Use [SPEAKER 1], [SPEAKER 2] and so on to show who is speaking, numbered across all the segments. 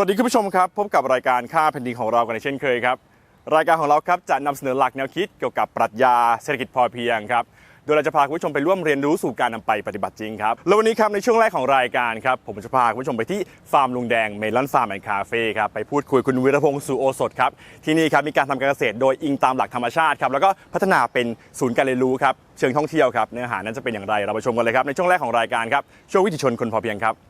[SPEAKER 1] สวัสดีคุณผู้ชมครับ พบกับรายการค่าแผ่นดินของเรากันในเช่นเคยครับ รายการของเราครับจะนำเสนอหลักแนวคิดเกี่ยวกับปรัชญาเศรษฐกิจพอเพียงครับโดยเราจะพาคุณผู้ชมไปร่วมเรียนรู้สู่การนำไปปฏิบัติจริงครับแล้ววันนี้ครับในช่วงแรกของรายการครับผมจะพาคุณผู้ชมไปที่ฟาร์มลุงแดงเมลอนฟาร์มแอนด์คาเฟ่ครับไปพูดคุยคุณวิรพงศ์สุโอสถครับที่นี่ครับมีการทำการเกษตรโดยอิงตามหลักธรรมชาติครับแล้วก็พัฒนาเป็นศูนย์การเรียนรู้ครับเชิงท่องเที่ยวครับเนื้อหานั้นจะเป็นอย่างไรเราไปชมกันเลยครับในช่วงแรกของรายการครับช่วงวิถีชนคนพอเพียงครับ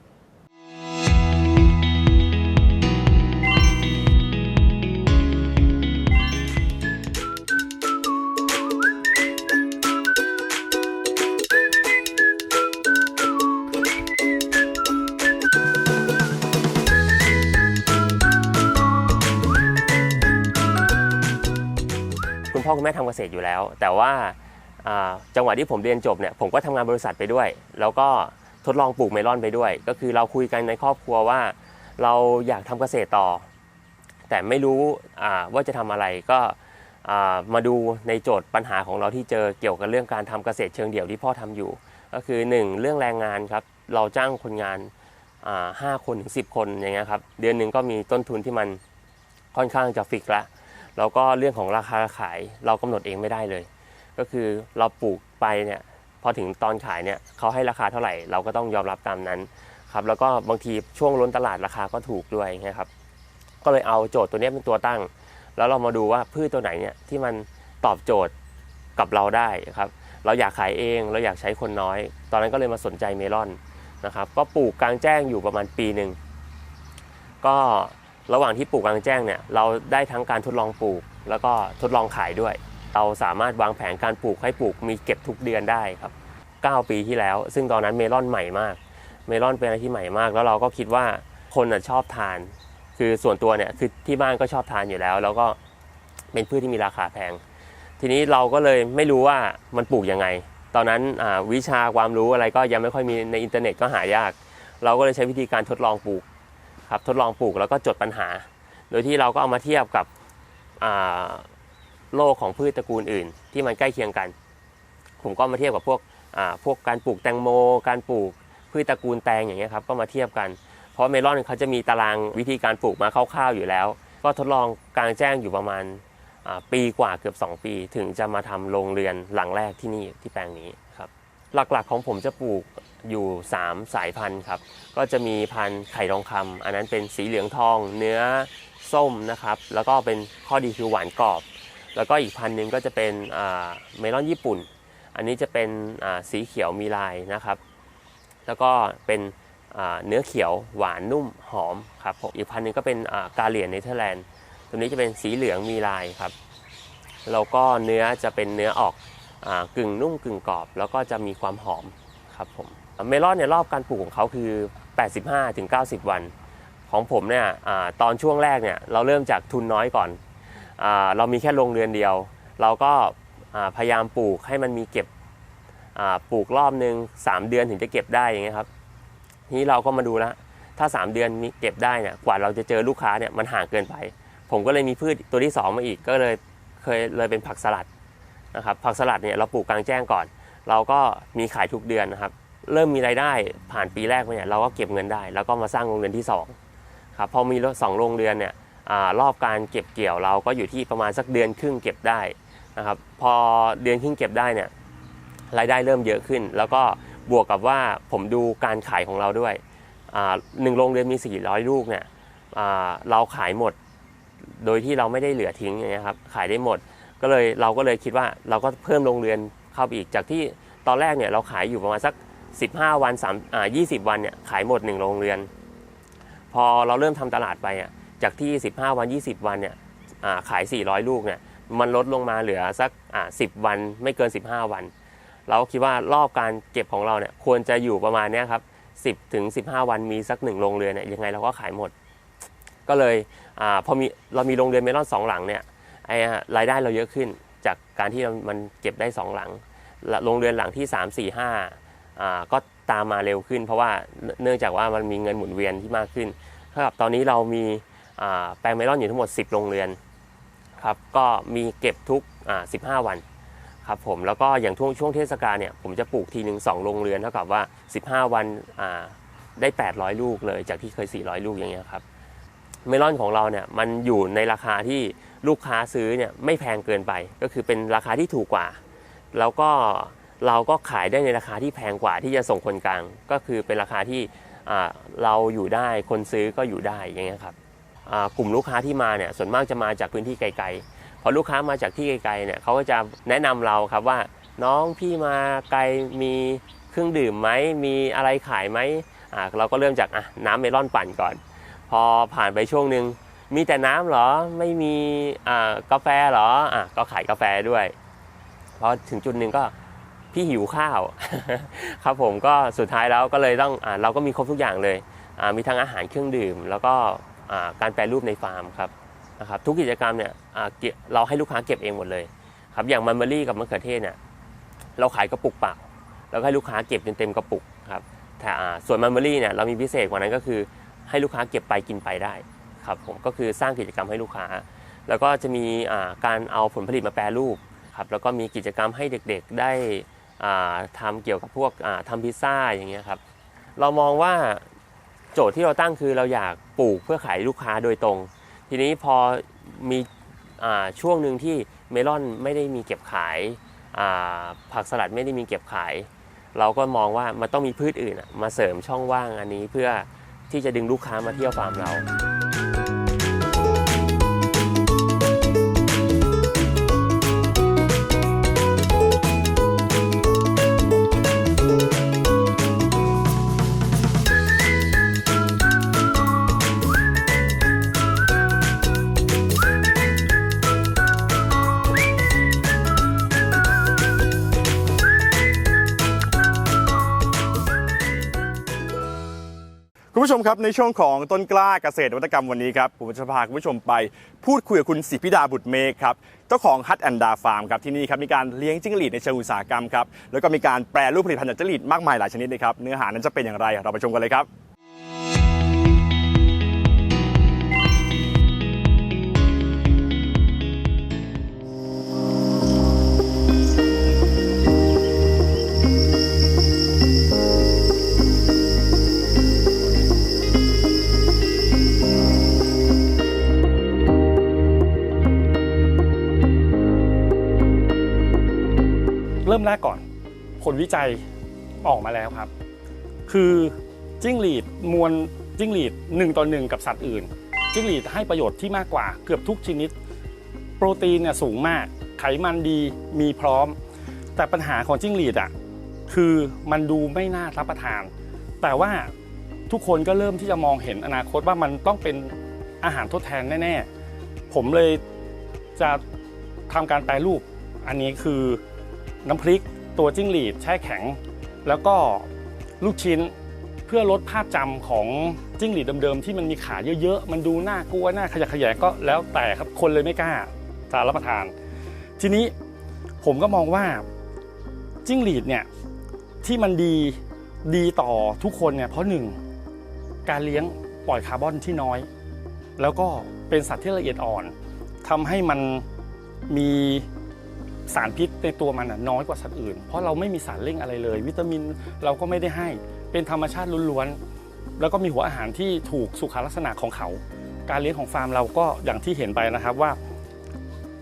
[SPEAKER 2] คุณแม่ทำเกษตรอยู่แล้ว แต่ว่าจังหวะที่ผมเรียนจบเนี่ยผมก็ทำงานบริษัทไปด้วย แล้วก็ทดลองปลูกเมลอนไปด้วย ก็คือเราคุยกันในครอบครัวว่า เราอยากทำเกษตรต่อ แต่ไม่รู้ว่าจะทำอะไรก็มาดูในโจทย์ปัญหาของเราที่เจอเกี่ยวกับเรื่องการทำเกษตรเชิงเดี่ยวที่พ่อทำอยู่ ก็คือ 1 เรื่องแรงงานครับเราจ้างคนงานห้าคนถึงสิคนอย่างเงี้ยครับเดือนหนึ่งก็มีต้นทุนที่มันค่อนข้างจะฟิกละ แล้วก็เรื่องของราคาขายเรากำหนดเองไม่ได้เลย ก็คือเราปลูกไปเนี่ยพอถึงตอนขายเนี่ยเขาให้ราคาเท่าไหร่เราก็ต้องยอมรับตามนั้นครับแล้วก็บางทีช่วงล้นตลาดราคาก็ถูกด้วยนะครับ ก็เลยเอาโจทย์ตัวนี้เป็นตัวตั้ง แล้วเรามาดูว่าพืชตัวไหนเนี่ยที่มันตอบโจทย์กับเราได้ครับเราอยากขายเองเราอยากใช้คนน้อย ตอนนั้นก็เลยมาสนใจเมลอนนะครับ ก็ปลูกกลางแจ้งอยู่ประมาณปีหนึ่งก็ ระหว่างที่ปลูกกลางแจ้งเนี่ยเราได้ทั้งการทดลองปลูก แล้วก็ทดลองขายด้วย เราสามารถวางแผนการปลูกให้ปลูกมีเก็บทุกเดือนได้ครับ 9 ปีที่แล้ว ซึ่งตอนนั้นเมลอนใหม่มาก เมลอนเป็นอะไรที่ใหม่มาก แล้วเราก็คิดว่าคนชอบทาน คือส่วนตัวเนี่ยคือที่บ้านก็ชอบทานอยู่แล้ว แล้วก็เป็นพืชที่มีราคาแพง ทีนี้เราก็เลยไม่รู้ว่ามันปลูกยังไง ตอนนั้นวิชาความรู้อะไรก็ยังไม่ค่อยมีในอินเทอร์เน็ตก็หายาก เราก็เลยใช้วิธีการทดลองปลูก ครับทดลองปลูกแล้วก็จดปัญหา โดยที่เราก็เอามาเทียบกับโลกของพืชตระกูลอื่น ที่มันใกล้เคียงกัน ผมก็มาเทียบกับพวกพวกการปลูกแตงโม การปลูกพืชตระกูลแตงอย่างเงี้ยครับก็มาเทียบกัน เพราะเมลอนเขาจะมีตารางวิธีการปลูกมาคร่าวๆอยู่แล้ว ก็ทดลองกลางแจ้งอยู่ประมาณปีกว่าเกือบ 2 ปี ถึงจะมาทำโรงเรือนหลังแรกที่นี่ที่แปลงนี้ หลักๆของผมจะปลูกอยู่ 3 สายพันธุ์ครับ ก็จะมีพันธุ์ไข่ทองคำอันนั้นเป็นสีเหลืองทอง เนื้อส้มนะครับ แล้วก็เป็นข้อดีคือหวานกรอบ แล้วก็อีกพันธุ์หนึ่งก็จะเป็นเมลอนญี่ปุ่น อันนี้จะเป็นสีเขียวมีลายนะครับ แล้วก็เป็นเนื้อเขียวหวานนุ่มหอมครับผมอีกพันธุ์หนึ่งก็เป็นกาเลียนเนเธอร์แลนด์ ตัวนี้จะเป็นสีเหลืองมีลายครับ แล้วก็เนื้อจะเป็นเนื้อออก กึ่งนุ่มกึ่งกรอบ แล้วก็จะมีความหอมครับผมเมลอนเนี่ยรอบการปลูกของเขาคือ 85ถึง90 วัน ของผมเนี่ยอตอนช่วงแรกเนี่ยเราเริ่มจากทุนน้อยก่อนอเรามีแค่โรงเรือนเดียว เราก็พยายามปลูกให้มันมีเก็บปลูกรอบหนึ่ง3 เดือนถึงจะเก็บได้อย่างเงี้ยครับทีนี้เราก็มาดูแล้วถ้า 3 เดือนมีเก็บได้เนี่ยกว่าเราจะเจอลูกค้าเนี่ยมันห่างเกินไป ผมก็เลยมีพืชตัวที่ 2 มาอีกก็เลยเคยเลยเป็นผักสลัด นะครับผักสลัดเนี่ยเราปลูกกลางแจ้งก่อน เราก็มีขายทุกเดือนนะครับ เริ่มมีรายได้ผ่านปีแรกมาเนี่ยเราก็เก็บเงินได้ แล้วก็มาสร้างโรงเรือนที่2ครับพอมีสองโรงเรือนเนี่ยอรอบการเก็บเกี่ยวเราก็อยู่ที่ประมาณสักเดือนครึ่งเก็บได้นะครับพอเดือนครึ่งเก็บได้เนี่ยรายได้เริ่มเยอะขึ้น แล้วก็บวกกับว่าผมดูการขายของเราด้วยหนึ่งโรงเรือนมี 400 ลูกเนี่ยเราขายหมด โดยที่เราไม่ได้เหลือทิ้งอย่างเงี้ยครับขายได้หมด ก็เลยเราก็เลยคิดว่าเราก็เพิ่มโรงเรือนเข้าไปอีกจากที่ตอนแรกเนี่ยเราขายอยู่ประมาณสัก 15 วัน3อ่า20 วันเนี่ยขายหมด 1 โรงเรือน พอเราเริ่มทำตลาดไปอะจากที่ 15 วัน 20 วันเนี่ยอ่าขาย 400 ลูกเนี่ยมันลดลงมาเหลือสักอ่า10 วันไม่เกิน 15 วัน เราก็คิดว่ารอบการเก็บของเราเนี่ยควรจะอยู่ประมาณเนี้ยครับ10ถึง15 วันมีสักหนึ่งโรงเรือนเนี่ยยังไงเราก็ขายหมด ก็เลยอาพอมีเรามีโรงเรือนเมลอนสองหลังเนี่ย รายได้เราเยอะขึ้น จากการที่มันเก็บได้สองหลังโรงเรือนหลังที่ 3 4 5อ่าก็ตามมาเร็วขึ้น เพราะว่าเนื่องจากว่ามันมีเงินหมุนเวียนที่มากขึ้นเท่ากับตอนนี้เรามีแปลงเมลอนอยู่ทั้งหมด 10 โรงเรือนครับก็มีเก็บทุก 15 วันครับผมแล้วก็อย่างช่วงช่วงเทศกาลเนี่ยผมจะปลูกทีหนึ่งสองโรงเรือนเท่ากับว่า 15 วันได้ 800 ลูกเลยจากที่เคย 400 ลูกอย่างเงี้ยครับ เมลอนของเราเนี่ยมันอยู่ในราคาที่ลูกค้าซื้อเนี่ยไม่แพงเกินไป ก็คือเป็นราคาที่ถูกกว่า แล้วก็เราก็ขายได้ในราคาที่แพงกว่าที่จะส่งคนกลาง ก็คือเป็นราคาที่เราอยู่ได้คนซื้อก็อยู่ได้อย่างเงี้ยครับกลุ่มลูกค้าที่มาเนี่ยส่วนมากจะมาจากพื้นที่ไกลๆพอลูกค้ามาจากที่ไกลๆเนี่ยเขาก็จะแนะนำเราครับว่าน้องพี่มาไกลมีเครื่องดื่มไหมมีอะไรขายไหมเราก็เริ่มจากน้ำเมลอนปั่นก่อน พอผ่านไปช่วงหนึ่งมีแต่น้ำเหรอไม่มีกาแฟเหรออะก็ขายกาแฟด้วยพอถึงจุดหนึ่งก็พี่หิวข้าว ครับผมก็สุดท้ายแล้วก็เลยต้องอเราก็มีครบทุกอย่างเลย มีทั้งอาหารเครื่องดื่ม แล้วก็การแปรรูปในฟาร์มครับนะครับทุกกิจกรรมเนี่ยเราให้ลูกค้าเก็บเองหมดเลยครับอย่างมันเบอรี่กับมะเขือเทศเนี่ยเราขายกระปุกเปล่าแล้วก็ให้ลูกค้าเก็บจนเต็มกระปุกครับแต่ส่วนมันเบอรี่เนี่ยเรามีพิเศษกว่านั้นก็คือ ให้ลูกค้าเก็บไปกินไปได้ครับผมก็คือสร้างกิจกรรมให้ลูกค้า แล้วก็จะมีการเอาผลผลิตมาแปรรูปครับแล้วก็มีกิจกรรมให้เด็กๆได้อ่าทำเกี่ยวกับพวกอ่าทำพิซซ่าอย่างเงี้ยครับเรามองว่าโจทย์ที่เราตั้งคือเราอยากปลูกเพื่อขายลูกค้าโดยตรง ทีนี้พอมีอช่วงหนึ่งที่เมลอนไม่ได้มีเก็บขายผักสลัดไม่ได้มีเก็บขาย เราก็มองว่ามันต้องมีพืชอื่นมาเสริมช่องว่างอันนี้เพื่อ ที่จะดึงลูกค้ามาเที่ยวฟาร์มเรา
[SPEAKER 1] คุณผู้ชมครับในช่วงของต้นกล้าเกษตรวัตกรรมวันนี้ครับผมจะพาคุณผู้ชมไปพูดคุยกับคุณสิพิดาบุตรเมฆครับเจ้าของฮัตแอนดาฟาร์มครับที่นี่ครับมีการเลี้ยงจิ้งหรีดในเชิงอุตสาหกรรมครับแล้วก็มีการแปรรูปผลิตภัณฑ์จากจิ้งหรีดมากมายหลายชนิดเลยครับเนื้อหานั้นจะเป็นอย่างไรเราไปชมกันเลยครับ
[SPEAKER 3] เริ่มแรกก่อน ผลวิจัยออกมาแล้วครับ คือจิ้งหรีดมวลจิ้งหรีด1ต่อ1กับสัตว์อื่น จิ้งหรีดให้ประโยชน์ที่มากกว่าเกือบทุกชนิด โปรตีนเนี่ยสูงมาก ไขมันดีมีพร้อม แต่ปัญหาของจิ้งหรีดอะคือมันดูไม่น่ารับประทาน แต่ว่าทุกคนก็เริ่มที่จะมองเห็นอนาคตว่ามันต้องเป็นอาหารทดแทนแน่ ๆ ผมเลยจะทำการแปรรูป อันนี้คือ น้ำพริก ตัวจิ้งหรีดแช่แข็ง แล้วก็ลูกชิ้นเพื่อลดภาพจำของจิ้งหรีดเดิมๆที่มันมีขาเยอะๆ มันดูน่ากลัวน่าขยะแขยงก็แล้วแต่ครับคนเลยไม่กล้าจะรับประทาน ทีนี้ผมก็มองว่าจิ้งหรีดเนี่ยที่มันดีดีต่อทุกคนเนี่ยเพราะหนึ่งการเลี้ยงปล่อยคาร์บอนที่น้อย แล้วก็เป็นสัตว์ที่ละเอียดอ่อนทำให้มันมี สารพิษในตัวมันน้อยกว่าสัตว์อื่น เพราะเราไม่มีสารเร่งอะไรเลย วิตามินเราก็ไม่ได้ให้ เป็นธรรมชาติล้วนๆ แล้วก็มีหัวอาหารที่ถูกสุขลักษณะของเขา การเลี้ยงของฟาร์มเราก็อย่างที่เห็นไปนะครับว่า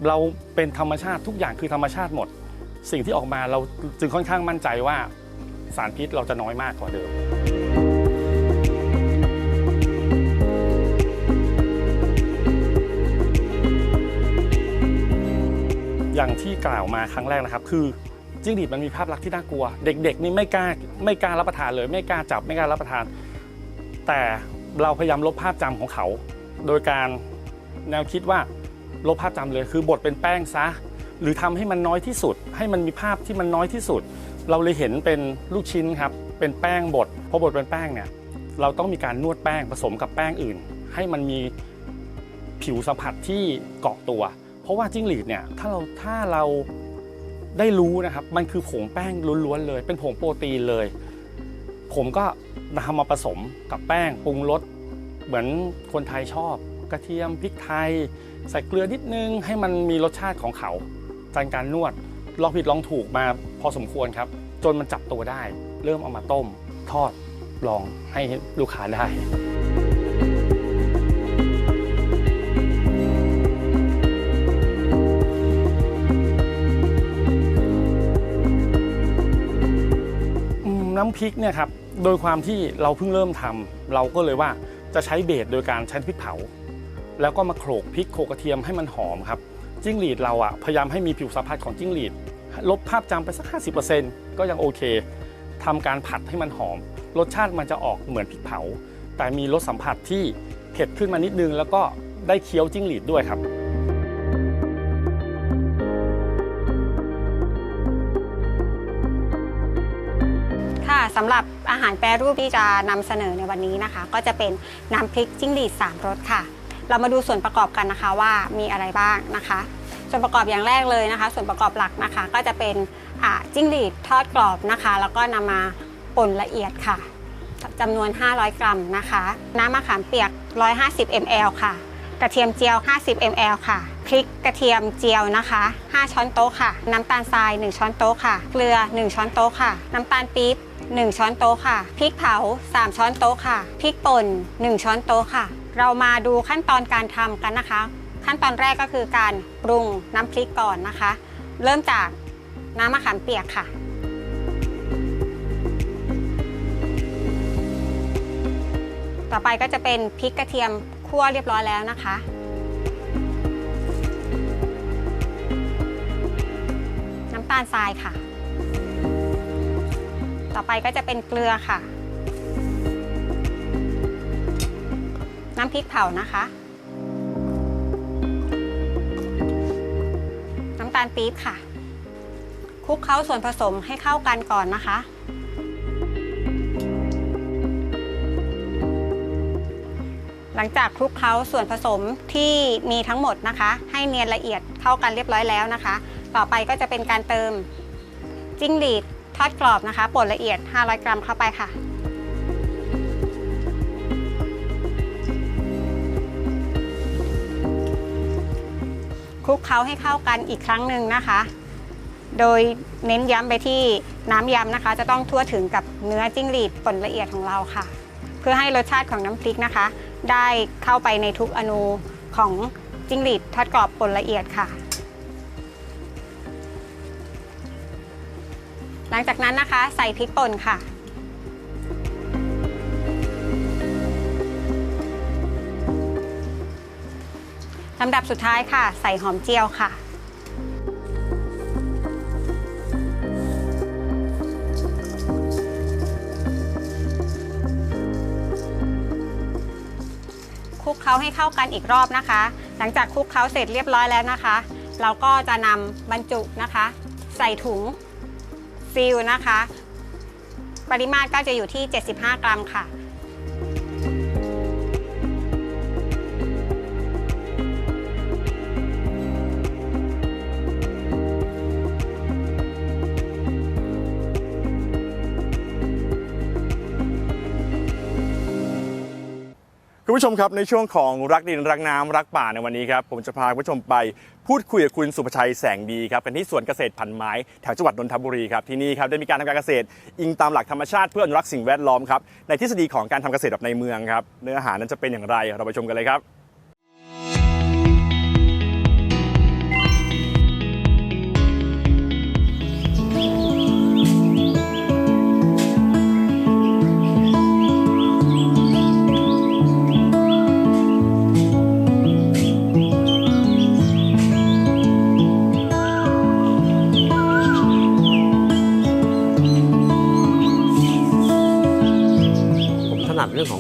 [SPEAKER 3] เราเป็นธรรมชาติทุกอย่างคือธรรมชาติหมด สิ่งที่ออกมาเราจึงค่อนข้างมั่นใจว่าสารพิษเราจะน้อยมากกว่าเดิม อย่างที่กล่าวมาครั้งแรกนะครับ คือจิ้งหรีดมันมีภาพลักษณ์ที่น่ากลัว เด็ก ๆ นี่ไม่กล้าไม่กล้ารับประทานเลย ไม่กล้าจับไม่กล้ารับประทาน แต่เราพยายามลบภาพจำของเขา โดยการแนวคิดว่าลบภาพจำเลย คือบดเป็นแป้งซะ หรือทำให้มันน้อยที่สุด ให้มันมีภาพที่มันน้อยที่สุด เราเลยเห็นเป็นลูกชิ้นครับเป็นแป้งบดพอบดเป็นแป้งเนี่ยเราต้องมีการนวดแป้งผสมกับแป้งอื่น ให้มันมีผิวสัมผัสที่เกาะตัว ราะว่าจิ้งหรีดเนี่ยถ้าเราถ้าเราได้รู้นะครับ มันคือผงแป้งล้วนๆเลย เป็นผงโปรตีนเลย ผมก็นำมาผสมกับแป้งปรุงรสเหมือนคนไทยชอบ กระเทียมพริกไทย ใส่เกลือนิดนึงให้มันมีรสชาติของเขาจากการนวดลองผิดลองถูกมาพอสมควรครับ จนมันจับตัวได้ เริ่มเอามาต้ม ทอดลองให้ลูกค้าได้ น้ำพริกเนี่ยครับโดยความที่เราเพิ่งเริ่มทำเราก็เลยว่าจะใช้เบสโดยการใช้พริกเผา แล้วก็มาโขลกพริกโขลกกระเทียมให้มันหอมครับจิ้งหรีดเราอะพยายามให้มีผิวสัมผัสของจิ้งหรีด ลบภาพจำไปสัก 50%ก็ยังโอเคทำการผัดให้มันหอม รสชาติมันจะออกเหมือนพริกเผา แต่มีรสสัมผัสที่เผ็ดขึ้นมานิดนึง แล้วก็ได้เคี้ยวจิ้งหรีดด้วยครับ
[SPEAKER 4] สำหรับอาหารแปรรูปที่จะนำเสนอในวันนี้นะคะ ก็จะเป็นน้ำพริกจิ้งหรีด3รสค่ะ เรามาดูส่วนประกอบกันนะคะว่ามีอะไรบ้างนะคะ ส่วนประกอบอย่างแรกเลยนะคะ ส่วนประกอบหลักนะคะ ก็จะเป็นจิ้งหรีดทอดกรอบนะคะ แล้วก็นำมาป่นละเอียดค่ะจำนวน 500 กรัมนะคะ น้ำมะขามเปียก 150 ml ค่ะ กระเทียมเจียว 50 ml ค่ะพริกกระเทียมเจียวนะคะ 5 ช้อนโต๊ะค่ะ น้ำตาลทราย 1 ช้อนโต๊ะค่ะ เกลือ 1 ช้อนโต๊ะค่ะ น้ำตาลปี๊บ 1 ช้อนโต๊ะค่ะ พริกเผา 3 ช้อนโต๊ะค่ะ พริกป่น 1 ช้อนโต๊ะค่ะ เรามาดูขั้นตอนการทำกันนะคะ ขั้นตอนแรกก็คือการปรุงน้ำพริกก่อนนะคะ เริ่มจากน้ำมะขามเปียกค่ะต่อไปก็จะเป็นพริกกระเทียมคั่วเรียบร้อยแล้วนะคะ น้ำตาลทรายค่ะ ต่อไปก็จะเป็นเกลือค่ะ น้ำพริกเผานะคะ น้ำตาลปี๊บค่ะ คลุกเคล้าส่วนผสมให้เข้ากันก่อนนะคะ หลังจากคลุกเคล้าส่วนผสมที่มีทั้งหมดนะคะ ให้เนียนละเอียดเข้ากันเรียบร้อยแล้วนะคะ ต่อไปก็จะเป็นการเติมจิ้งหรีด ทอดกรอบนะคะป่นละเอียด 500 กรัมเข้าไปค่ะคลุกเคล้าให้เข้ากันอีกครั้งหนึ่งนะคะ โดยเน้นย้ำไปที่น้ำยำนะคะ จะต้องทั่วถึงกับเนื้อจิ้งหรีดป่นละเอียดของเราค่ะ เพื่อให้รสชาติของน้ำพริกนะคะ ได้เข้าไปในทุกอนูของจิ้งหรีดทอดกรอบป่นละเอียดค่ะ หลังจากนั้นนะคะใส่พริกป่นค่ะ ลำดับสุดท้ายค่ะ ใส่หอมเจียวค่ะ คลุกเคล้าให้เข้ากันอีกรอบนะคะ หลังจากคลุกเคล้าเสร็จเรียบร้อยแล้วนะคะ เราก็จะนำบรรจุนะคะ ใส่ถุง ซีลนะคะ ปริมาตรก็จะอยู่ที่ 75 กรัมค่ะ
[SPEAKER 1] คุณผู้ชมครับในช่วงของรักดินรักน้ำรักป่าในวันนี้ครับผมจะพาคุณผู้ชมไปพูดคุยกับคุณสุภชัยแสงดีครับกันที่สวนเกษตรพันไม้แถวจังหวัดนนทบุรีครับที่นี่ครับได้มีการทำการเกษตร อิงตามหลักธรรมชาติเพื่ออนุรักษ์สิ่งแวดล้อมครับในทฤษฎีของการทำเกษตรแบบในเมืองครับเนื้อหานั้นจะเป็นอย่างไรเราไปชมกันเลยครับ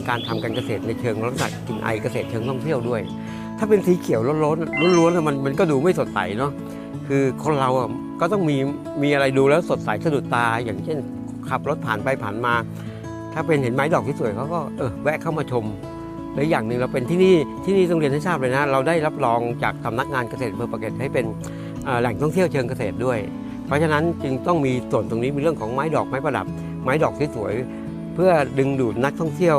[SPEAKER 5] การทำการเกษตรในเชิงลักษณะกินไอเกษตรเชิงท่องเที่ยวด้วย ถ้าเป็นสีเขียวล้นๆล้วนๆมันมันก็ดูไม่สดใสเนาะคือคนเราอะก็ต้องมีมีอะไรดูแล้วสดใสสะดุดตา อย่างเช่น ขับรถผ่านไปผ่านมา ถ้าเป็นเห็นไม้ดอกที่สวยเขาก็เออแวะเข้ามาชมและอย่างหนึ่งเราเป็นที่นี่ที่นี่ต้องเรียนให้ทราบเลยนะ เราได้รับรองจากสำนักงานเกษตรอำเภอปากเกร็ดให้เป็นแหล่งท่องเที่ยวเชิงเกษตรด้วย เพราะฉะนั้นจึงต้องมีส่วนตรงนี้มีเรื่องของไม้ดอกไม้ประดับ ไม้ดอกสวยๆเพื่อดึงดูดนักท่องเที่ยว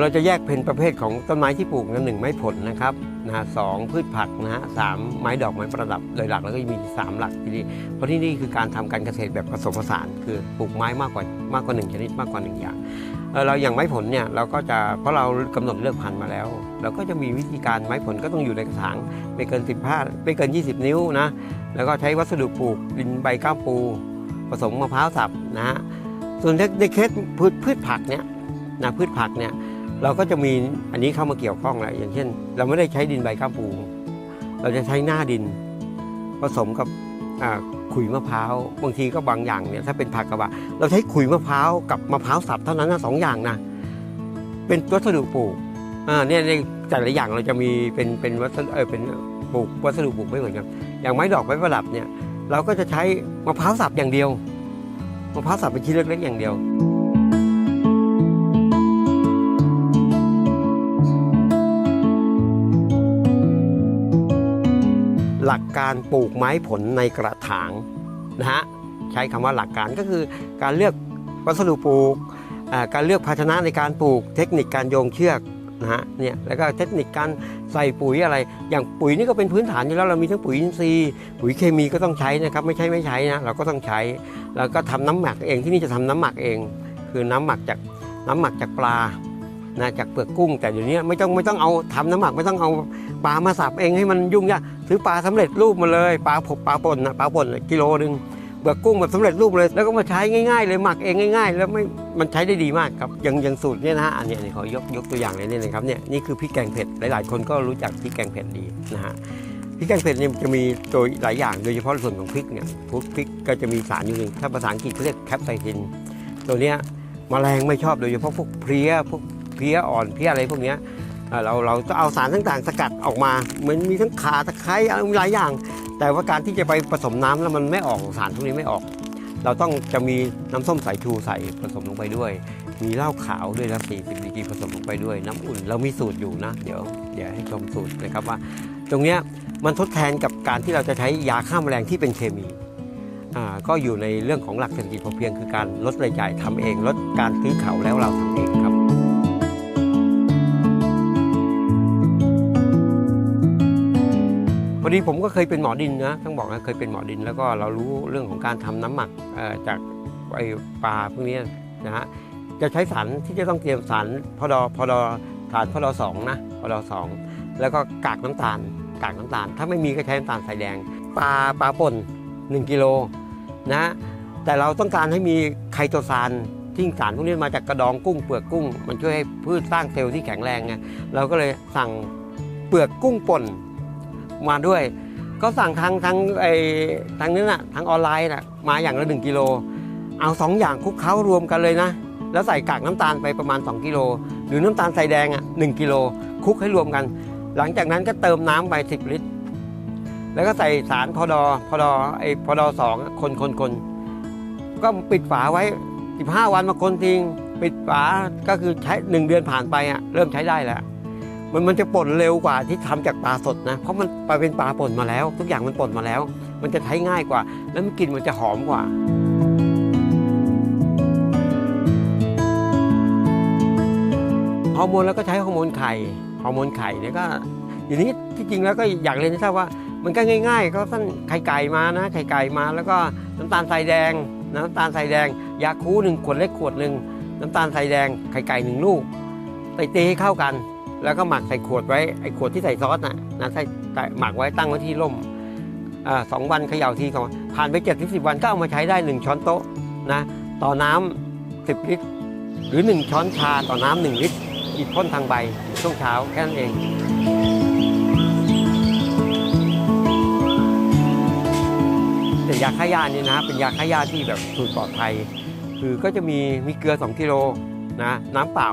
[SPEAKER 5] เราจะแยกเป็นประเภทของต้นไม้ที่ปลูกนะหนึ่งไม้ผลนะครับนะฮะสองพืชผักนะฮะสามไม้ดอกไม้ประดับโดยหลักแล้วก็มีสามหลักที่นี่เพราะที่นี่คือการทำการเกษตรแบบผสมผสานคือปลูกไม้มากกว่ามากกว่าหนึ่งชนิดมากกว่าหนึ่งอย่างเราอย่างไม้ผลเนี่ยเราก็จะเพราะเรากำหนดเลือกพันธุ์มาแล้ว เราก็จะมีวิธีการไม้ผลก็ต้องอยู่ในกระถางไม่เกิน 15ไม่เกิน 20 นิ้วนะแล้วก็ใช้วัสดุปลูกดินใบก้ามปู ผสมมะพร้าวสับนะฮะส่วนในเคสพืชพืชผักเนี่ยนะพืชผักเนี่ย เราก็จะมีอันนี้เข้ามาเกี่ยวข้องแหละอย่างเช่น เราไม่ได้ใช้ดินใบก้ามปูเราจะใช้หน้าดิน ผสมกับขุยมะพร้าวบางทีก็บางอย่างเนี่ยถ้าเป็นผักกระบะเราใช้ขุยมะพร้าวกับมะพร้าวสับเท่านั้นนะสองอย่างนะเป็นวัสดุปลูกอ่าเนี่ยในแต่ละอย่างเราจะมีเป็นเป็นวัสดุเออเป็นปลูกวัสดุปลูกไม่เหมือนกันอย่างไม้ดอกไม้ประดับเนี่ยเราก็จะใช้มะพร้าวสับอย่างเดียวมะพร้าวสับเป็นชิ้นเล็กๆอย่างเดียว หลักการปลูกไม้ผลในกระถางนะฮะใช้คำว่าหลักการก็คือการเลือกวัสดุปลูก การเลือกภาชนะในการปลูก เทคนิคการโยงเชือกนะฮะเนี่ยแล้วก็เทคนิคการใส่ปุ๋ยอะไร อย่างปุ๋ยนี่ก็เป็นพื้นฐานอยู่แล้วเรามีทั้งปุ๋ยอินทรีย์ปุ๋ยเคมีก็ต้องใช้นะครับไม่ใช่ไม่ใช้นะเราก็ต้องใช้แล้วก็ทำน้ำหมักเองที่นี่จะทำน้ำหมักเอง คือน้ำหมักจากน้ำหมักจากปลานะจากเปลือกกุ้ง แต่เดี๋ยวนี้ไม่ต้องไม่ต้องเอาทำน้ำหมักไม่ต้องเอา ปลามาสับเองให้มันยุ่งยากซื้อปลาสำเร็จรูปมาเลยปลาผบปลาป่นนะปลาป่นกิโลหนึ่งเบือกกุ้งแบบสำเร็จรูปเลย แล้วก็มาใช้ง่ายๆ เลยหมักเองง่าย ๆ แล้วไม่มันใช้ได้ดีมากครับย่างย่างสูตรเนี่ยนะฮะอันนี้นี่ขอยกยกตัวอย่างเลยนี่นะครับเนี่ยนี่คือพริกแกงเผ็ดหลายๆ คนก็รู้จักพริกแกงเผ็ดดีนะฮะพริกแกงเผ็ดเนี่ยจะมีตัวหลายอย่างโดยเฉพาะส่วนของพริกเนี่ยพวกพริกก็จะมีสารอยู่หนึ่งถ้าภาษาอังกฤษเขาเรียกแคปไซซินตัวเนี้ยแมลงไม่ชอบโดยเฉพาะพวกเพลี้ยพวกเพลี้ยอ่อนเพลี้ยอะไรพวกเนี้ย เราเราจะเอาสารต่างๆสกัดออกมาเหมือนมีทั้งขาตะไคร้อะไรหลายอย่าง แต่ว่าการที่จะไปผสมน้ำแล้วมันไม่ออกสารพวกนี้ไม่ออก เราต้องจะมีน้ำส้มสายชูใส่ผสมลงไปด้วย มีเหล้าขาวด้วยนะ40ดีกรีผสมลงไปด้วย น้ำอุ่นเรามีสูตรอยู่นะ เดี๋ยวเดี๋ยวให้ชมสูตรนะครับว่า ตรงเนี้ยมันทดแทนกับการที่เราจะใช้ยาฆ่าแมลงที่เป็นเคมีอ่าก็อยู่ในเรื่องของหลักเศรษฐกิจพอเพียงคือการลดรายจ่ายทำเอง ลดการซื้อเขาแล้วเราทำเองครับ ดีผมก็เคยเป็นหมอดินนะต้องบอกนะเคยเป็นหมอดินแล้วก็เรารู้เรื่องของการทำน้ำหมักจากไอปลาพวกนี้นะฮะจะใช้สารที่จะต้องเตรียมสารพอดอพอดอสารพอดอสองนะพอดอสองแล้วก็กากน้ำตาลกากน้ำตาล ถ้าไม่มีก็ใช้น้ำตาลสายแดงปลาปลาป่น1กิโลนะแต่เราต้องการให้มีไคโตซานที่สารพวกนี้มาจากกระดองกุ้งเปลือกกุ้ง มันช่วยให้พืชสร้างเซลล์ที่แข็งแรงไงเราก็เลยสั่งเปลือกกุ้งป่น มาด้วย ก็สั่งทางทางไอ้ทางนั้น่ะทางออนไลน์น่ะมาอย่างละ1กิโลเอา 2 อย่างคลุกเคล้ารวมกันเลยนะ แล้วใส่กากน้ำตาลไปประมาณ 2กิโลหรือน้ำตาลใส่แดงอะ1กิโลคลุกให้รวมกัน หลังจากนั้นก็เติมน้ำไป 10 ลิตร แล้วก็ใส่สารพอดอพอดอไอ้พอดอสองคนคนคนก็ปิดฝาไว้ 15 วันมาคนทิ้งปิดฝาก็คือใช้ 1 เดือนผ่านไปอะเริ่มใช้ได้แล้ว มันมันจะป่นเร็วกว่าที่ทำจากปลาสดนะ เพราะมันไปเป็นปลาป่นมาแล้ว ทุกอย่างมันป่นมาแล้ว มันจะใช้ง่ายกว่า แล้วมันกลิ่นมันจะหอมกว่าฮอร์โมนแล้วก็ใช้ฮอร์โมนไข่ฮอร์โมนไข่เนี่ยก็อย่างนี้ที่จริงแล้วก็อยากเรียนให้ทราบว่า มันก็ง่าย ๆ ก็สั้นไข่ไก่มานะไข่ไก่มาแล้วก็น้ำตาลทรายแดง น้ำตาลทรายแดง ยาคูหนึ่งขวดเล็กขวดหนึ่งน้ำตาลทรายแดงไข่ไก่หนึ่งลูกไปตีให้เข้ากัน แล้วก็หมักใส่ขวดไว้ไอ้ขวดที่ใส่ซอสน่ะนะใส่หมักไว้ตั้งไว้ที่ร่มอสองวันเขย่าทีสองวันผ่านไปเจ็ดถึงสิบวันก็เอามาใช้ได้หนึ่งช้อนโต๊ะนะต่อน้ำสิบลิตร หรือหนึ่งช้อนชาต่อน้ำหนึ่งลิตรฉีดพ่นทางใบช่วงเช้าแค่นั้นเองแต่ยาฆ่าหญ้านี่นะเป็นยาฆ่าหญ้าที่แบบสูตรปลอดภัยคือก็จะมีมีเกลือ 2 กิโลนะน้ำเปล่า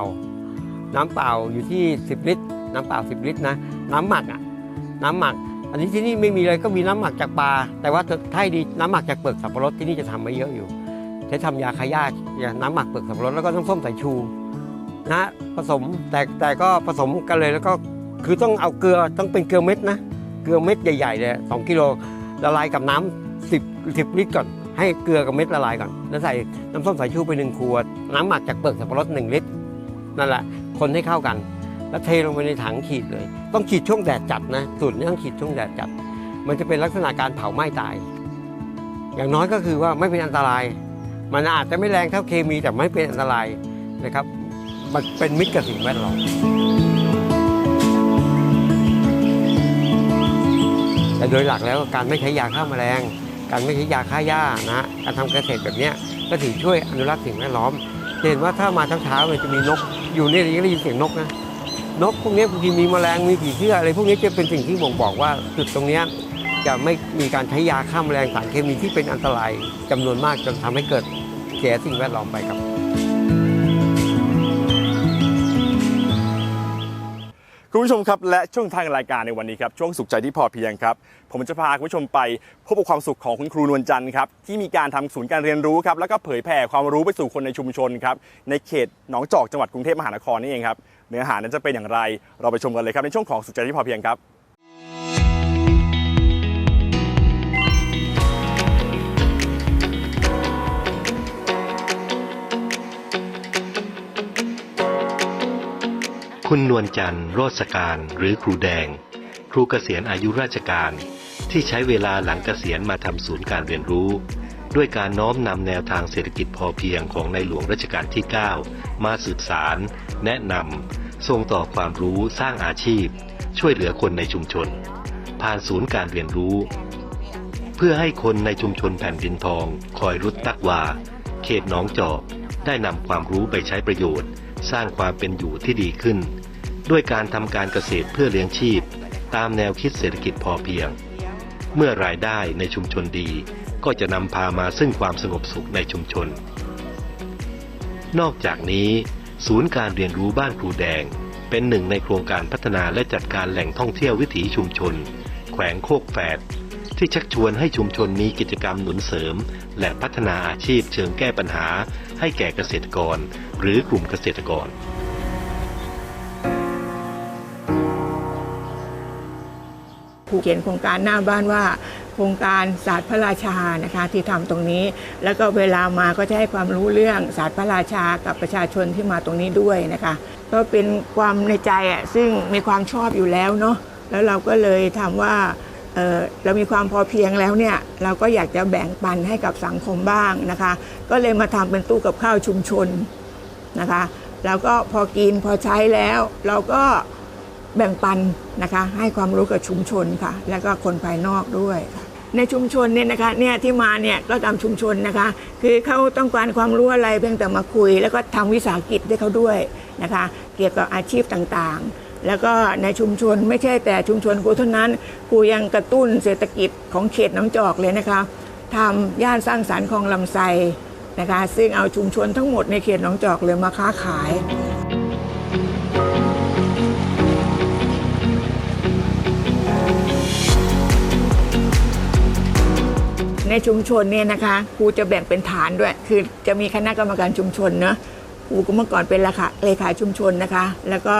[SPEAKER 5] น้ำเปล่าอยู่ที่ 10 ลิตร น้ำเปล่า 10 ลิตรนะ น้ำหมักอะ น้ำหมัก อันนี้ที่นี่ไม่มีเลยก็มีน้ำหมักจากปลา แต่ว่าถ้าให้ดีน้ำหมักจากเปลือกสับปะรดที่นี่จะทำไว้เยอะอยู่ ใช้ทำยาฆ่าหญ้าน้ำหมักเปลือกสับปะรดแล้วก็น้ำส้มสายชูนะผสมแต่แต่ก็ผสมกันเลยแล้วก็คือต้องเอาเกลือต้องเป็นเกลือเม็ดนะ เกลือเม็ดใหญ่ๆเลยสองกิโลละลายกับน้ำ10 10ลิตรก่อน ให้เกลือกับเม็ดละลายก่อน แล้วใส่น้ำส้มสายชูไปหนึ่งขวด น้ำหมักจากเปลือกสับปะรดหนึ่งลิตรนั่นแหละ คนให้เข้ากัน แล้วเทลงไปในถังขีดเลย ต้องขีดช่วงแดดจัดนะสูตรนี้ต้องขีดช่วงแดดจัด มันจะเป็นลักษณะการเผาไหม้ตาย อย่างน้อยก็คือว่าไม่เป็นอันตราย มันอาจจะไม่แรงเท่าเคมีแต่ไม่เป็นอันตรายนะครับ มันเป็นมิตรกับสิ่งแวดล้อมแต่โดยหลักแล้วการไม่ใช้ยาฆ่าแมลง การไม่ใช้ยาฆ่าหญ้านะ การทำเกษตรแบบนี้ก็ถือช่วยอนุรักษ์สิ่งแวดล้อม เห็นว่าถ้ามาเช้าๆเลยจะมีนก อยู่เนี่ยยังได้ยินเสียงนกนะนกพวกนี้บางทีมีแมลงมีผีเสื้ออะไรพวกนี้จะเป็นสิ่งที่บ่งบอกว่าจุดตรงนี้จะไม่มีการใช้ยาฆ่าแมลงสารเคมีที่เป็นอันตรายจำนวนมากจนทำให้เกิดเสียสิ่งแวดล้อมไปครับ
[SPEAKER 1] คุณผู้ชมครับและช่วงทางรายการในวันนี้ครับช่วงสุขใจที่พอเพียงครับ ผมจะพาคุณผู้ชมไปพบกับความสุขของคุณครูนวลจันทร์ครับที่มีการทำศูนย์การเรียนรู้ครับแล้วก็เผยแผ่ความรู้ไปสู่คนในชุมชนครับในเขตหนองจอกจังหวัดกรุงเทพมหานครนี่เองครับเนื้อหานั้นจะเป็นอย่างไร เราไปชมกันเลยครับในช่วงของสุขใจที่พอเพียงครับ
[SPEAKER 6] คุณนวลจันทร์โรสการหรือครูแดง ครูเกษียณอายุราชการ ที่ใช้เวลาหลังเกษียณมาทำศูนย์การเรียนรู้ ด้วยการน้อมนำแนวทางเศรษฐกิจพอเพียงของในหลวงรัชกาลที่ 9 มาสืบสาร แนะนำส่งต่อความรู้สร้างอาชีพ ช่วยเหลือคนในชุมชน ผ่านศูนย์การเรียนรู้ เพื่อให้คนในชุมชนแผ่นดินทอง คอยรุดตักวา เขตหนองจอก ได้นำความรู้ไปใช้ประโยชน์ สร้างความเป็นอยู่ที่ดีขึ้น ด้วยการทำการเกษตรเพื่อเลี้ยงชีพ ตามแนวคิดเศรษฐกิจพอเพียง เมื่อรายได้ในชุมชนดี ก็จะนำพามาซึ่งความสงบสุขในชุมชน นอกจากนี้ ศูนย์การเรียนรู้บ้านครูแดง เป็นหนึ่งในโครงการพัฒนาและจัดการแหล่งท่องเที่ยววิถีชุมชน แขวงโคกแฝดที่ชักชวนให้ชุมชนมีกิจกรรมหนุนเสริม และพัฒนาอาชีพเชิงแก้ปัญหา ให้แก่เกษตรกร หรือกลุ่มเกษตรกร
[SPEAKER 7] ผูกเขียนโครงการหน้าบ้านว่า โครงการศาสตร์พระราชานะคะที่ทำตรงนี้ แล้วก็เวลามาก็จะให้ความรู้เรื่องศาสตร์พระราชากับประชาชนที่มาตรงนี้ด้วยนะคะ ก็เป็นความในใจอะซึ่งมีความชอบอยู่แล้วเนาะแล้วเราก็เลยทำว่าเเรามีความพอเพียงแล้วเนี่ยเราก็อยากจะแบ่งปันให้กับสังคมบ้างนะคะ ก็เลยมาทำเป็นตู้กับข้าวชุมชนนะคะ แล้วก็พอกินพอใช้แล้ว เราก็ แบ่งปันนะคะให้ความรู้กับชุมชนค่ะ แล้วก็คนภายนอกด้วยค่ะในชุมชนเนี่ยนะคะเนี่ยที่มาเนี่ยก็ตามชุมชนนะคะ คือเขาต้องการความรู้อะไรเพียงแต่มาคุย แล้วก็ทำวิสาหกิจให้เขาด้วยนะคะ เกี่ยวกับอาชีพต่างๆ แล้วก็ในชุมชนไม่ใช่แต่ชุมชนกูเท่านั้นกูยังกระตุ้นเศรษฐกิจของเขตน้ำจอกเลยนะคะทำย่านสร้างสารรค์คลองลำไส้นะคะ ซึ่งเอาชุมชนทั้งหมดในเขตหนองจอกเลยมาค้าขาย ในชุมชนเนี่ยนะคะครูจะแบ่งเป็นฐานด้วย คือจะมีคณะกรรมการชุมชนเนอะครูก็เมื่อก่อนเป็นเลขาเลขาชุมชนนะคะ แล้วก็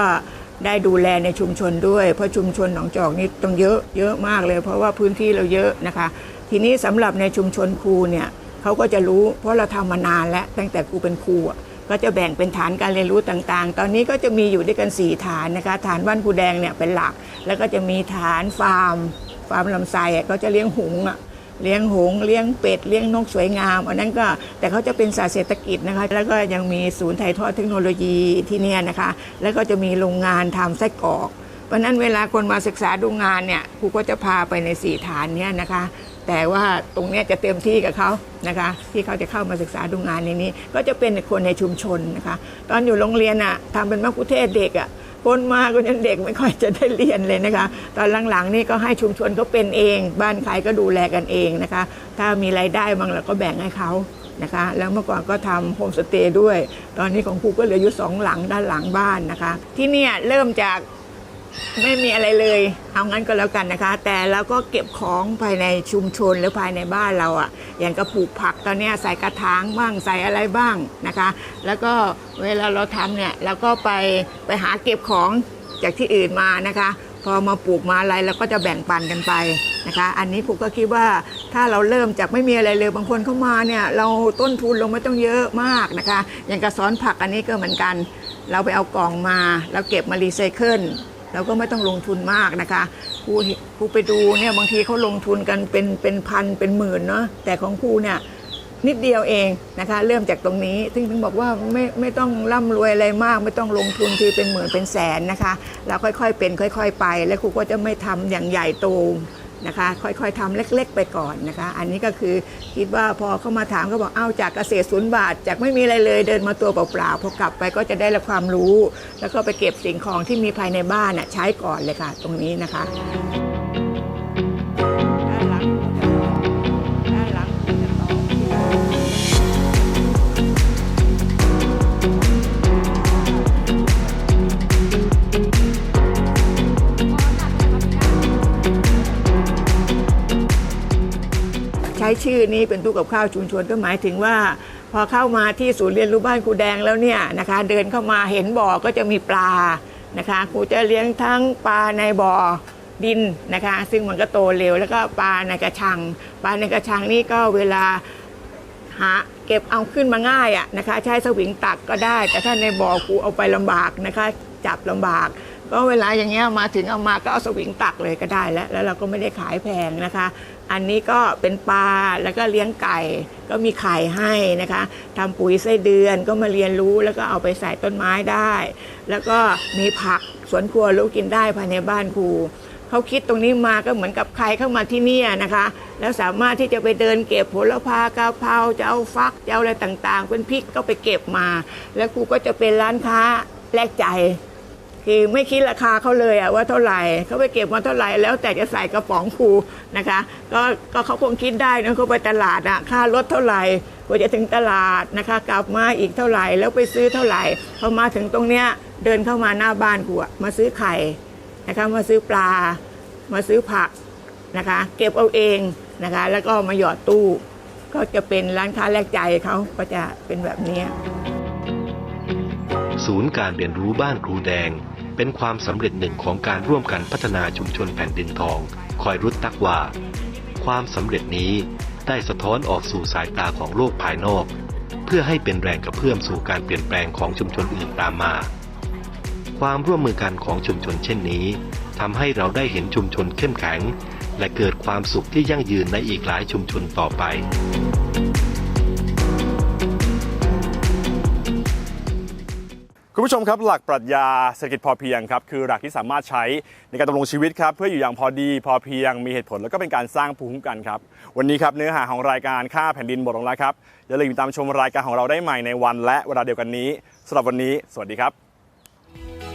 [SPEAKER 7] ได้ดูแลในชุมชนด้วย เพราะชุมชนหนองจอกนี่ต้องเยอะเยอะมากเลย เพราะว่าพื้นที่เราเยอะนะคะ ทีนี้สำหรับในชุมชนครูเนี่ยเขาก็จะรู้เพราะเราทำมานานแล้วตั้งแต่ครูเป็นครูก็จะแบ่งเป็นฐานการเรียนรู้ต่างๆ ตอนนี้ก็จะมีอยู่ด้วยกัน 4 ฐานนะคะ ฐานบ้านครูแดงเนี่ยเป็นหลัก แล้วก็จะมีฐานฟาร์ม ฟาร์มลำไส้อะเขาจะเลี้ยงหุงอะ เลี้ยงหงส์เลี้ยงเป็ด เลี้ยงนกสวยงาม อันนั้นก็แต่เขาจะเป็นศาสตร์เศรษฐกิจนะคะ แล้วก็ยังมีศูนย์ถ่ายทอดเทคโนโลยีที่นี่นะคะ แล้วก็จะมีโรงงานทำไส้กรอกเพราะนั้นเวลาคนมาศึกษาดูงานเนี่ยครูก็จะพาไปในสี่ฐานเนี้ยนะคะ แต่ว่าตรงเนี้ยจะเต็มที่กับเขานะคะ ที่เขาจะเข้ามาศึกษาดูงานในนี้ ก็จะเป็นคนในชุมชนนะคะ ตอนอยู่โรงเรียนอะทำเป็นมักคุเทศเด็กอะ คนมาก็ยังเด็กไม่ค่อยจะได้เรียนเลยนะคะ ตอนหลังๆนี่ก็ให้ชุมชนเขาเป็นเอง บ้านใครก็ดูแลกันเองนะคะ ถ้ามีรายได้บางเราก็แบ่งให้เขานะคะ แล้วเมื่อก่อนก็ทำโฮมสเตย์ด้วย ตอนนี้ของครูก็เหลืออยู่สองหลังด้านหลังบ้านนะคะ ที่เนี่ยเริ่มจาก ไม่มีอะไรเลย เอางั้นก็แล้วกันนะคะ แต่เราก็เก็บของภายในชุมชนหรือภายในบ้านเราอะ่ะ อย่างกระปลูกผักตอนนี้ใส่กระถางบ้างใส่อะไรบ้างนะคะ แล้วก็เวลาเราทำเนี่ยเราก็ไปไปหาเก็บของจากที่อื่นมานะคะ พอมาปลูกมาอะไรเราก็จะแบ่งปันกันไปนะคะ อันนี้ผมก็คิดว่าถ้าเราเริ่มจากไม่มีอะไรเลยบางคนเข้ามาเนี่ยเราต้นทุนลงไม่ต้องเยอะมากนะคะ อย่างกระสอนผักอันนี้ก็เหมือนกัน เราไปเอากล่องมาแล้วเก็บมารีไซเคิล เราก็ไม่ต้องลงทุนมากนะคะครูครูไปดูเนี่ยบางทีเขาลงทุนกันเป็นเป็นพันเป็นหมื่นเนาะแต่ของครูเนี่ยนิดเดียวเองนะคะ เริ่มจากตรงนี้ซึ่งถึงบอกว่าไม่ไม่ต้องร่ำรวยอะไรมาก ไม่ต้องลงทุนทีเป็นหมื่นเป็นแสนนะคะ เราค่อยๆเป็น ค่อย ๆ ไป และครูก็จะไม่ทำอย่างใหญ่โต นะคะ ค่อยๆทำเล็กๆ ไปก่อนนะคะ อันนี้ก็คือคิดว่าพอเข้ามาถามก็บอกเอ้าจากเกษตรศูนย์บาท จากไม่มีอะไรเลยเดินมาตัวเปล่าๆพอกลับไปก็จะได้รับความรู้ แล้วก็ไปเก็บสิ่งของที่มีภายในบ้านน่ะใช้ก่อนเลยค่ะ ตรงนี้นะคะ ช้ชื่อนี้เป็นตู้กับข้าวชุมชนก็หมายถึงว่า พอเข้ามาที่ศูนย์เรียนรู้บ้านครูแดงแล้วเนี่ยนะคะ เดินเข้ามาเห็นบ่อก็จะมีปลานะคะครูจะเลี้ยงทั้งปลาในบ่อดินนะคะ ซึ่งมันก็โตเร็วแล้วก็ปลาในกระชัง ปลาในกระชังนี่ก็เวลาหาเก็บเอาขึ้นมาง่ายอะนะคะ ใช้สวิงตักก็ได้ แต่ถ้าในบ่อครูเอาไปลำบากนะคะ จับลำบาก ก็เวลาอย่างเงี้ยมาถึงเอามาก็เอาสวิงตักเลยก็ได้แล้วแล้วเราก็ไม่ได้ขายแพงนะคะ อันนี้ก็เป็นปลาแล้วก็เลี้ยงไก่ ก็มีไข่ให้นะคะทำปุ๋ยไส้เดือนก็มาเรียนรู้แล้วก็เอาไปใส่ต้นไม้ได้ แล้วก็มีผักสวนครัวรู้กินได้ภายในบ้านครูเขาคิดตรงนี้มาก็เหมือนกับใครเข้ามาที่นี่นะคะ แล้วสามารถที่จะไปเดินเก็บผลพากะเพราจะเอาฟักจะเอาอะไรต่างๆ เป็นพริกก็ไปเก็บมา แล้วครูก็จะเป็นร้านค้าแลกใจ คือไม่คิดราคาเขาเลยอะว่าเท่าไหร่เขาไปเก็บมาเท่าไหร่แล้วแต่จะใส่กระป๋องครูนะคะก็ก็เขาคงคิดได้นะเขาไปตลาดอะค่ารถเท่าไหร่กว่าจะถึงตลาดนะคะ กลับมาอีกเท่าไหร่แล้วไปซื้อเท่าไหร่พอมาถึงตรงเนี้ยเดินเข้ามาหน้าบ้านครูอะมาซื้อไข่นะคะมาซื้อปลา มาซื้อผักนะคะ เก็บเอาเองนะคะ แล้วก็มาหยอดตู้ ก็จะเป็นร้านค้าแลกใจเขาก็จะเป็นแบบนี้
[SPEAKER 6] ศูนย์การเรียนรู้บ้านครูแดง เป็นความสำเร็จหนึ่งของการร่วมกันพัฒนาชุมชนแผ่นดินทอง คอยรุดตักว่า ความสำเร็จนี้ได้สะท้อนออกสู่สายตาของโลกภายนอก เพื่อให้เป็นแรงกระเพื่อมสู่การเปลี่ยนแปลงของชุมชนอื่นตามมา ความร่วมมือกันของชุมชนเช่นนี้ทำให้เราได้เห็นชุมชนเข้มแข็ง และเกิดความสุขที่ยั่งยืนในอีกหลายชุมชนต่อไป
[SPEAKER 1] คุณผู้ชมครับหลักปรัชญาเศรษฐกิจพอเพียงครับคือหลักที่สามารถใช้ในการดำรงชีวิตครับเพื่ออยู่อย่างพอดีพอเพียงมีเหตุผลแล้วก็เป็นการสร้างภูมิคุ้มกันครับวันนี้ครับเนื้อหาของรายการค่าแผ่นดินหมดลงแล้วครับอย่าลืมติดตามชมรายการของเราได้ใหม่ในวันและเวลาเดียวกันนี้สำหรับวันนี้ สวัสดีครับ